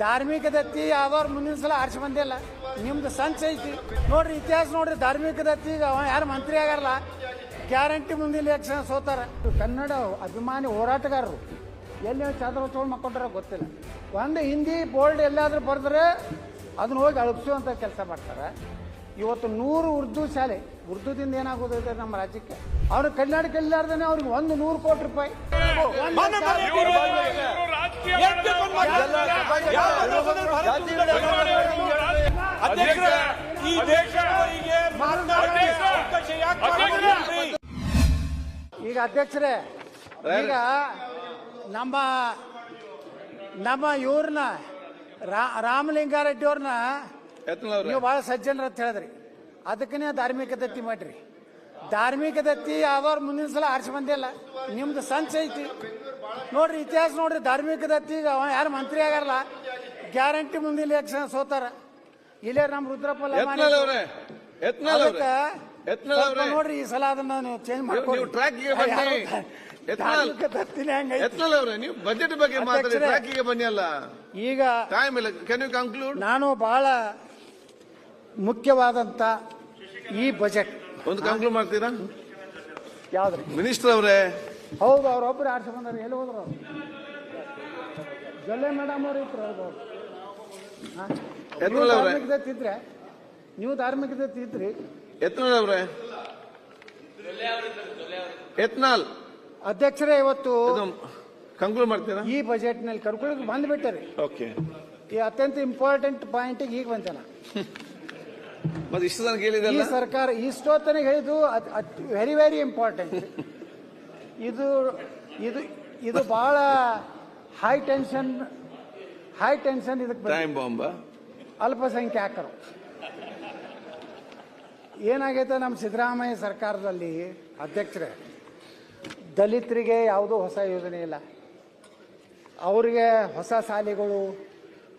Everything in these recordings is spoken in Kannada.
ಧಾರ್ಮಿಕ ದತ್ತಿ ಯಾವ್ದಾರು ಮುಂದಿನ ಸಲ ಆರ್ಸಿ ಬಂದಿಲ್ಲ. ನಿಮ್ದು ಸಂಚ ಐತಿ. ನೋಡ್ರಿ ಇತಿಹಾಸ ನೋಡ್ರಿ, ಧಾರ್ಮಿಕ ದತ್ತಿಗೆ ಅವ ಯಾರು ಮಂತ್ರಿ ಆಗಾರಲ್ಲ ಗ್ಯಾರಂಟಿ ಮುಂದಿನ ಎಲೆಕ್ಷನ್ ಸೋತಾರ ಕನ್ನಡ ಅಭಿಮಾನಿ ಹೋರಾಟಗಾರರು. ಎಲ್ಲಿ ಚಾದ್ರ ಚೋಳ್ ಮಕ್ಕೊಂಡ್ರ ಗೊತ್ತಿಲ್ಲ. ಒಂದು ಹಿಂದಿ ಬೋರ್ಡ್ ಎಲ್ಲಾದರೂ ಬರೆದ್ರೆ ಅದನ್ನ ಹೋಗಿ ಅಳಗಿಸುವಂಥ ಕೆಲಸ ಮಾಡ್ತಾರೆ. ಇವತ್ತು ನೂರು ಉರ್ದು ಶಾಲೆ ಉರ್ದುದಿಂದ ಏನಾಗೋದಿದೆ ನಮ್ಮ ರಾಜ್ಯಕ್ಕೆ? ಅವ್ರ ಕರ್ನಾಟಕ ಇಲ್ಲಾರ್ದೇ ಅವ್ರಿಗೆ ಒಂದು ನೂರು ಕೋಟಿ ರೂಪಾಯಿ. ಈ ಈಗ ಅಧ್ಯಕ್ಷರೇ ಈಗ ನಮ್ಮ ನಮ್ಮ ಇವ್ರನ್ನ ರಾಮಲಿಂಗಾರೆಡ್ಡಿ ಅವ್ರನ್ನ ನೀವು ಬಹಳ ಸಜ್ಜನರು ಅಂತ ಹೇಳಿದ್ರಿ. ಅದಕ್ಕನೇ ಧಾರ್ಮಿಕ ದತ್ತಿ ಮಾಡ್ರಿ. ಧಾರ್ಮಿಕ ದತ್ತಿ ಯಾವ್ದಾರು ಮುಂದಿನ ಸಲ ಆರಿಸಿ ಬಂದಿಲ್ಲ ನಿಮ್ದು ಸಂಚ ಐತಿ. ನೋಡ್ರಿ ಇತಿಹಾಸ ನೋಡ್ರಿ ಧಾರ್ಮಿಕ ದತ್ತಿ ಯಾರು ಮಂತ್ರಿ ಆಗಾರಲ್ಲ ಗ್ಯಾರಂಟಿ ಮುಂದಿನ ಎಲೆಕ್ಷನ್ ಸೋತಾರ. ಇಲ್ಲೇ ನಮ್ಮ ರುದ್ರಪ್ಪ ಸ್ವಲ್ಪ ನೋಡ್ರಿ ಈ ಸಲ ಅದನ್ನ ನೀವು ಚೇಂಜ್ ನೀವು track ಗೆ ಬನ್ನಿ. ಧಾರ್ಮಿಕ ದತ್ತಿನೇ ಹಂಗೈತಿ. ಅವ್ರೆ ನೀವು ಬಜೆಟ್ ಬಗ್ಗೆ ಮಾತಾಡಿ. ಟ್ರ್ಯಾಕಿಗೆ ಬನ್ನಿ ಅಲ್ಲ. ಈಗ ಟೈಮ್ ಇಲ್ಲ. ಕ್ಯಾನ್ ಯು ಕನ್ಕ್ಲೂಡ್ ನಾನು ಬಹಳ ಮುಖ್ಯವಾದಂತ ಈ ಬಜೆಟ್ ಒಂದು ಕನ್ಕ್ಲೂಡ್ ಮಾಡ್ತೀರಾ? ಯಾವ್ದು? ಮಿನಿಸ್ಟರ್ ಅವರೇ. ಹೌದು ಅವ್ರೊಬ್ರು ಆರ್ಸಿ ಬಂದ್ರೆ. ಎಲ್ಲಿ ಹೋದ್ರು ಅವ್ರು? ಜೊಲ್ಲೆ ಮೇಡಮ್ ಅವ್ರ ಹೌದು. ಅವ್ರು. ಧಾರ್ಮಿಕತೆ ಇದ್ರೆ ನೀವು ಧಾರ್ಮಿಕತೆ ಇದ್ರಿ ಯತ್ನಾಳ್ ಅವ್ರೆ? ಯತ್ನಾಳ್. ಅಧ್ಯಕ್ಷರೇ ಇವತ್ತು ಕಂಕ್ಲೂಡ್ ಮಾಡ್ತೀರಾ? ಈ ಬಜೆಟ್ನಲ್ಲಿ ಕರ್ಕೊಳ್ಳಿ ಬಂದ್ಬಿಟ್ಟರಿ. ಓಕೆ. ಈ ಅತ್ಯಂತ ಇಂಪಾರ್ಟೆಂಟ್ ಪಾಯಿಂಟ್ ಈಗ ಬಂದ ಮತ್ತೆ ಇಷ್ಟು ತನಕ ಈ ಹೇಳಿದಲ್ಲ ಸರ್ಕಾರ ಇಷ್ಟೊತ್ತನಿಗೆ ಹೇಳಿದ್ದು ವೆರಿ ವೆರಿ ಇಂಪಾರ್ಟೆಂಟ್ ಇದು ಇದು ಇದು ಬಹಳ ಹೈ ಟೆನ್ಷನ್ ಹೈ ಟೆನ್ಷನ್ ಇದಕ್ಕೆ. ಟೈಮ್ ಬಾಂಬ್ ಅಲ್ಪಸಂಖ್ಯಾತರು ಏನಾಗೈತೆ ನಮ್ಮ ಸಿದ್ದರಾಮಯ್ಯ ಸರ್ಕಾರದಲ್ಲಿ ಅಧ್ಯಕ್ಷರೇ? ದಲಿತರಿಗೆ ಯಾವುದೂ ಹೊಸ ಯೋಜನೆ ಇಲ್ಲ. ಅವರಿಗೆ ಹೊಸ ಶಾಲೆಗಳು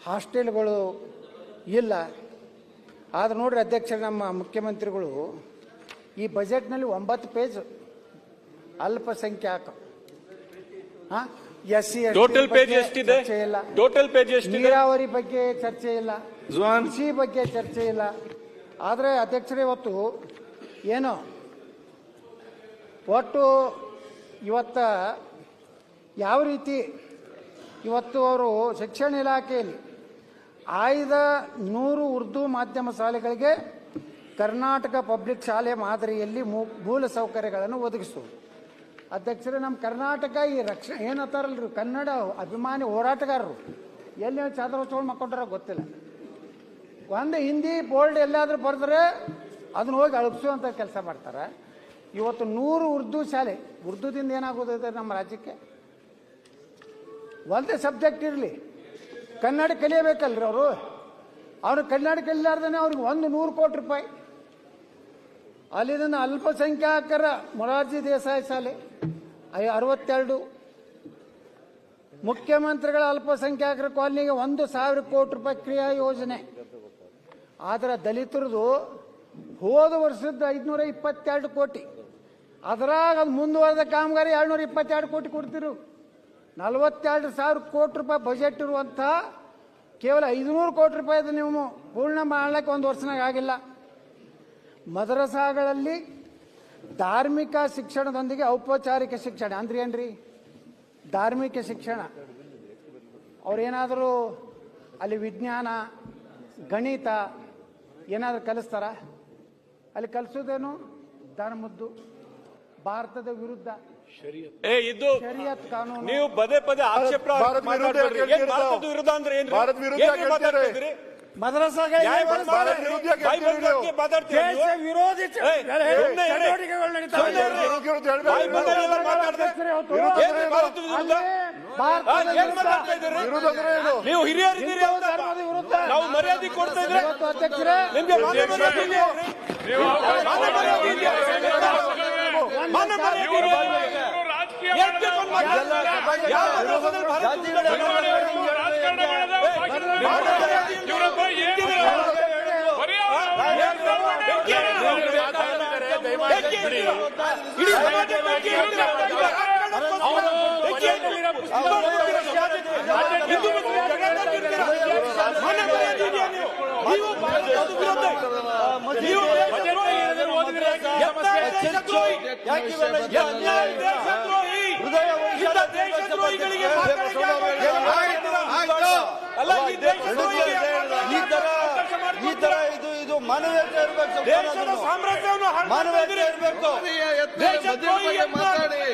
ಹಾಸ್ಟೆಲ್ಗಳು ಇಲ್ಲ. ಆದ್ರೆ ನೋಡ್ರಿ ಅಧ್ಯಕ್ಷರು ನಮ್ಮ ಮುಖ್ಯಮಂತ್ರಿಗಳು ಈ ಬಜೆಟ್ನಲ್ಲಿ ಒಂಬತ್ತು ಪೇಜ್ ಅಲ್ಪಸಂಖ್ಯಾತ. ಎಸ್ ಸಿ ಟೋಟಲ್ ಪೇಜ್ ಎಷ್ಟಿದೆ? ಚರ್ಚೆ ಇಲ್ಲ. ಟೋಟಲ್ ಪೇಜ್ ನೀರಾವರಿ ಬಗ್ಗೆ ಚರ್ಚೆ ಇಲ್ಲ. ಕೃಷಿ ಬಗ್ಗೆ ಚರ್ಚೆ ಇಲ್ಲ. ಆದರೆ ಅಧ್ಯಕ್ಷರೇ, ಇವತ್ತು ಏನು? ಒಟ್ಟು ಇವತ್ತ ಯಾವ ರೀತಿ ಇವತ್ತು ಅವರು ಶಿಕ್ಷಣ ಇಲಾಖೆಯಲ್ಲಿ ಆಯ್ದ ನೂರು ಉರ್ದು ಮಾಧ್ಯಮ ಶಾಲೆಗಳಿಗೆ ಕರ್ನಾಟಕ ಪಬ್ಲಿಕ್ ಶಾಲೆ ಮಾದರಿಯಲ್ಲಿ ಮೂಲ ಸೌಕರ್ಯಗಳನ್ನು ಒದಗಿಸುವುದು. ಅಧ್ಯಕ್ಷರೇ, ನಮ್ಮ ಕರ್ನಾಟಕ ಈ ರಕ್ಷ ಏನತ್ತಾರಲ್ರಿ ಕನ್ನಡ ಅಭಿಮಾನಿ ಹೋರಾಟಗಾರರು. ಎಲ್ಲಿ ಚಾದ್ರ ಚೋಳು ಮಕ್ಕೊಂಡ್ರ ಗೊತ್ತಿಲ್ಲ. ಒಂದು ಹಿಂದಿ ಬೋರ್ಡ್ ಎಲ್ಲಾದರೂ ಬರೆದ್ರೆ ಅದನ್ನ ಹೋಗಿ ಅಳಗಿಸುವಂಥ ಕೆಲಸ ಮಾಡ್ತಾರೆ. ಇವತ್ತು ನೂರು ಉರ್ದು ಶಾಲೆ, ಉರ್ದುದಿಂದ ಏನಾಗೋದೈತೆ ನಮ್ಮ ರಾಜ್ಯಕ್ಕೆ? ಒಂದೇ ಸಬ್ಜೆಕ್ಟ್ ಇರಲಿ. ಕನ್ನಡ ಕಲಿಯಬೇಕಲ್ರಿ ಅವರು? ಅವ್ರು ಕನ್ನಡ ಕಲಿಲಾರ್ದೇ ಅವ್ರಿಗೆ ಒಂದು ನೂರು ಕೋಟಿ ರೂಪಾಯಿ. ಅಲ್ಲಿಂದ ಅಲ್ಪಸಂಖ್ಯಾತರ ಮೊರಾರ್ಜಿ ದೇಸಾಯಿ ಶಾಲೆ, ಐ ಅರವತ್ತೆರಡು. ಮುಖ್ಯಮಂತ್ರಿಗಳ ಅಲ್ಪಸಂಖ್ಯಾತರ ಕಾಲನಿಗೆ ಒಂದು ಸಾವಿರ ಕೋಟಿ ರೂಪಾಯಿ ಕ್ರಿಯಾ ಯೋಜನೆ. ಆದರೆ ದಲಿತರದು ಹೋದ ವರ್ಷದ ಐದುನೂರ ಇಪ್ಪತ್ತೆರಡು ಕೋಟಿ. ಅದರಾಗ ಅದು ಮುಂದುವರೆದ ಕಾಮಗಾರಿ ಏಳ್ನೂರ ಇಪ್ಪತ್ತೆರಡು ಕೋಟಿ ಕೊಡ್ತಿರು. ನಲವತ್ತೆರಡು ಸಾವಿರ ಕೋಟಿ ರೂಪಾಯಿ ಬಜೆಟ್ ಇರುವಂಥ ಕೇವಲ ಐದುನೂರು ಕೋಟಿ ರೂಪಾಯಿ ಅದು ನೀವು ಪೂರ್ಣ ಮಾಡಲಿಕ್ಕೆ ಒಂದು ವರ್ಷನಾಗ ಆಗಿಲ್ಲ. ಮದ್ರಸಾಗಳಲ್ಲಿ ಧಾರ್ಮಿಕ ಶಿಕ್ಷಣದೊಂದಿಗೆ ಔಪಚಾರಿಕ ಶಿಕ್ಷಣ. ಅಂದ್ರೆ ಏನ್ರಿ? ಧಾರ್ಮಿಕ ಶಿಕ್ಷಣ. ಅವ್ರೇನಾದರೂ ಅಲ್ಲಿ ವಿಜ್ಞಾನ, ಗಣಿತ ಏನಾದರೂ ಕಲಿಸ್ತಾರ ಅಲ್ಲಿ ಕಲಿಸೋದೇನು ಧರ್ಮದ್ದು ಭಾರತದ ವಿರುದ್ಧ ಏ ಇದು ಶರಿಯತ್ ಕಾನೂನು ನೀವು ಪದೇ ಪದೇ ಆಕ್ಷೇಪ ಭಾರತ ವಿರುದ್ಧ. ಯಾಕೆ ಭಾರತದ ವಿರುದ್ಧ ಅಂದ್ರೆ ಏನ್ರಿ? ಭಾರತ ವಿರುದ್ಧ ಏನ್ರಿ ಯಾಕೆ ಮಾತಾಡ್ತಾ ಹೇಳ್ತೀರಿ? ಇದ್ದೀರಿ? ಮದರಸಾಗಳಿಗೆ ನ್ಯಾಯ ಏನು ಭಾರತ ವಿರುದ್ಧ ಯಾಕೆ ಬೈಬಲ್ ಹೇಳ್ತೀರಿ ನೀವು? ಬಗ್ಗೆ ಮಾತಾಡ್ತೀರಿ ದೇಶ ನೀವು? ವಿರೋಧಿ ಚ- ಏಯ್, ಏ, ಸುಮ್ನೆ ಇರಿ. ಚಟುವಟಿಕೆಗಳು ನಡೀತಾವೆ. ಸುಮ್ನೆ ಇರಿ. ವಿರುದ್ಧ ವಿರುದ್ಧ ಹೇಳ್ಬೇಡಿ. ಬಾಯಿ ಬಂದಂಗೆಲ್ಲ ಮಾತಾಡ್ದೆ. ಏನ್ರಿ ಭಾರತದ ವಿರುದ್ಧ? ಅಲ್ಲಿ ನೀವು ಹಿರಿಯರಿದ್ದೀರಿ ನಾವು ಮರ್ಯಾದೆ ಕೊಡ್ತಾ ಇದ್ರೆ ನಿಮ್ಗೆ ಮಾನ ಈ ತರ ಇದು ಇದು ಮಾನವೀಯತೆ ಇರ್ಬೇಕು ಮಾನವೀಯತೆ. ಇರ್ಬೇಕು. ಮಾತಾಡಿ.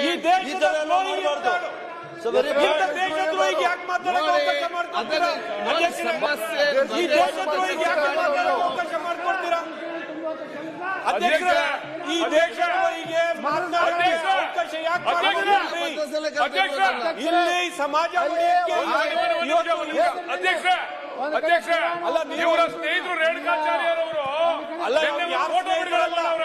ಈ ಈ ತರ ದೇಶದ ಎಲ್ಲ ದ್ರೋಹಿ ಮಾಡಬಾರ್ದು ಇಂಥ ದೇಶದ್ರೋಹಿಗೆ ಯಾಕೆ ಮಾತಾಡಕ್ಕೆ ಅವಕಾಶ ಯಾಕೆ ಇಲ್ಲಿ ಸಮಾಜ ಅಧ್ಯಕ್ಷ ಅಧ್ಯಕ್ಷ ಅಲ್ಲ, ನೀವು- ಸ್ನೇಹಿತರು ರೇಣುಕಾಚಾರ್ಯರವರು ಅಲ್ಲ, ಯಾರ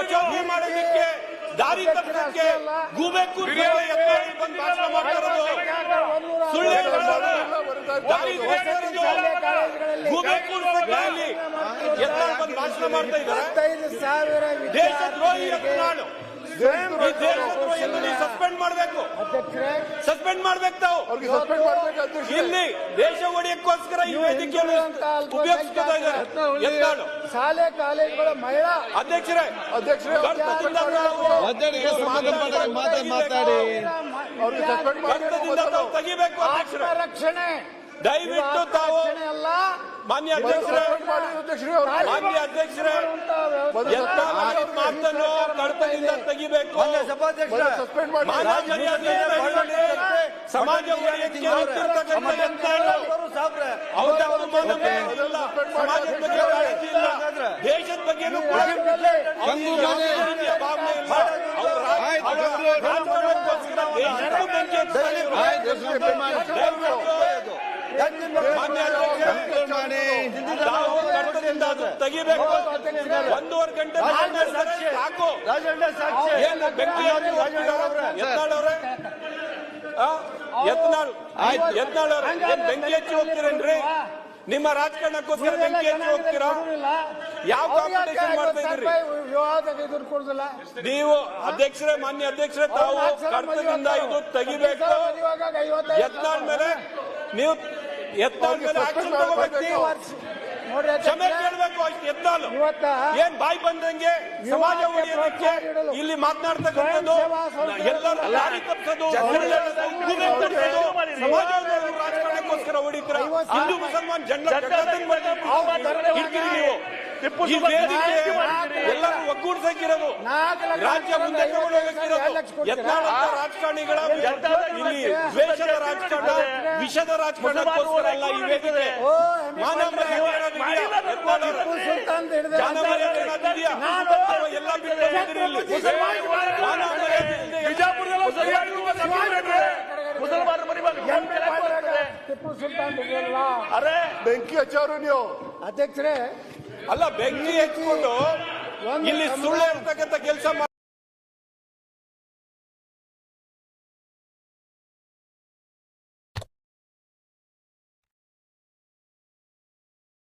ಮೇಲೆ ಮಾಡೋದಕ್ಕೆ ದಾರಿ ತಪ್ಪಕ್ಕೆ ಗೂಬೆ ಬಂದು ಭಾಷಣ ಮಾಡ್ತಾ ಇರೋದು ಸುಳ್ಳು ದಾರಿ ಗೂಬೆ ಯತ್ನಾಳ್ ಬಂದು ಭಾಷಣ ಮಾಡ್ತಾ ಇದ್ದಾರೆ. ದೇಶದ್ರೋಹಿ ವಿದ್ಯಾರ್ಥಿಗಳಿಗೆ ಸಸ್ಪೆಂಡ್ ಮಾಡಬೇಕು. ಅಧ್ಯಕ್ಷರೇ ಸಸ್ಪೆಂಡ್ ಮಾಡ್ಬೇಕು ತಾವು. ಇಲ್ಲಿ ದೇಶ ಒಡೆಯಕ್ಕೋಸ್ಕರ ಈ ವೇದಿಕೆಯನ್ನು ಇದ್ದಾರೆ. ಯತ್ನಾಳು ಶಾಲೆ ಕಾಲೇಜುಗಳ ಮಹಿಳಾ ಅಧ್ಯಕ್ಷರೇ. ಅಧ್ಯಕ್ಷರೇ ಮಾತಾಡಿ ತೆಗಿಬೇಕು ಅಧ್ಯಕ್ಷರೇ. ರಕ್ಷಣೆ ದಯವಿಟ್ಟು ತಾವು ಮಾನ್ಯ ಅಧ್ಯಕ್ಷರೇ ಮಾನ್ಯ ಅಧ್ಯಕ್ಷರೇ ಎಂತ ಅವ್ರ ಮಾತನ್ನು ಕಡತದಿಂದ ತೆಗಿಬೇಕು. ಸಮಾಜ ಅವರು ಸಾಬ್ರೆ ಅವ್ರ ಅವಮಾನ ಇಲ್ಲ ಸಮಾಜದ ಬಗ್ಗೆ ಕಾಳಜಿ ಇಲ್ಲ. ದೇಶದ ಬಗ್ಗೆನೂ ಕೂಡ ಭಾವನೆ ಇಲ್ಲ. ಅವ್ರ ರಾಜಕಾರಣಕ್ಕೋಸ್ಕರ ದೇಶಕ್ಕೂ ಬೆಂಕಿ ದಯವಿಟ್ಟು ಒಂದೂವರೆ ಗಂಟೆ ಸಾಕು ಏನು ಬೆಂಕಿ ಹಚ್ಚಿ ಹೋಗ್ತೀರೇನ್ರಿ ನಿಮ್ಮ ರಾಜಕಾರಣಕ್ಕೋಸ್ಕರ ಬೆಂಕಿ ಹಚ್ಚಿ ಹೋಗ್ತೀರಾ ಯಾವ ಕಾಂಪಿಟೇಷನ್ ಮಾಡ್ತಾ ಕೊಡುದಿಲ್ಲ ನೀವು ಅಧ್ಯಕ್ಷರೇ ಮಾನ್ಯ ಅಧ್ಯಕ್ಷರೇ ತಾವು ಕರ್ತದಿಂದ ಇದು ತೆಗಿಬೇಕು ಯತ್ನಾಳ್ ಮೇಲೆ ನೀವು ಯತ್ನಾಳ್ ಮೇಲೆ ಆಕ್ಷನ್ ತಗೋಬೇಕು. ನೀವು ಕ್ಷಮೆ ಕೇಳಬೇಕು ಅಷ್ಟು ಏನ್ ಬಾಯಿ ಬಂದಂಗೆ ಸಮಾಜ ಉಳಿಯೋದಕ್ಕೆ ಇಲ್ಲಿ ಮಾತನಾಡ್ತಕ್ಕಂಥದ್ದು ಎಲ್ಲರೂ ಲಾರಿ ತಪ್ಪಿಸೋದು ಸಮಾಜ ರಾಜಕಾರಣಕ್ಕೋಸ್ಕರ ಹೊಡಿತಾರೆ? ಹಿಂದೂ ಮುಸಲ್ಮಾನ್ ಜನರ ನೀವು ವೇದಿಕೆ ಎಲ್ಲರೂ ಒಗ್ಗೂಡ್ಸಕ್ಕಿರೋದು ರಾಜ್ಯ ಮುಂದೆ ರಾಜಕಾರಣಿಗಳ ಇಲ್ಲಿ ದ್ವೇಷದ ರಾಜಕಾರಣ ವಿಷದ ರಾಜಕಾರಣ ಅಲ್ಲ ಈ ವೇದಿಕೆ? ಟಿಪ್ಪು ಸುಲ್ತಾನ್ ಎಲ್ಲ. ಮಾನ? ಟಿಪ್ಪು ಹಿಡಿದಲ್ಲ ಬೆಂಕಿ ಹಚ್ಚೋರು ನೀವು? ಅಧ್ಯಕ್ಷರೇ ಅಲ್ಲ ಬೆಂಕಿ ಹಚ್ಕೊಂಡು ಇಲ್ಲಿ ಸುಳ್ಳು ಇರ್ತಕ್ಕಂಥ ಕೆಲಸ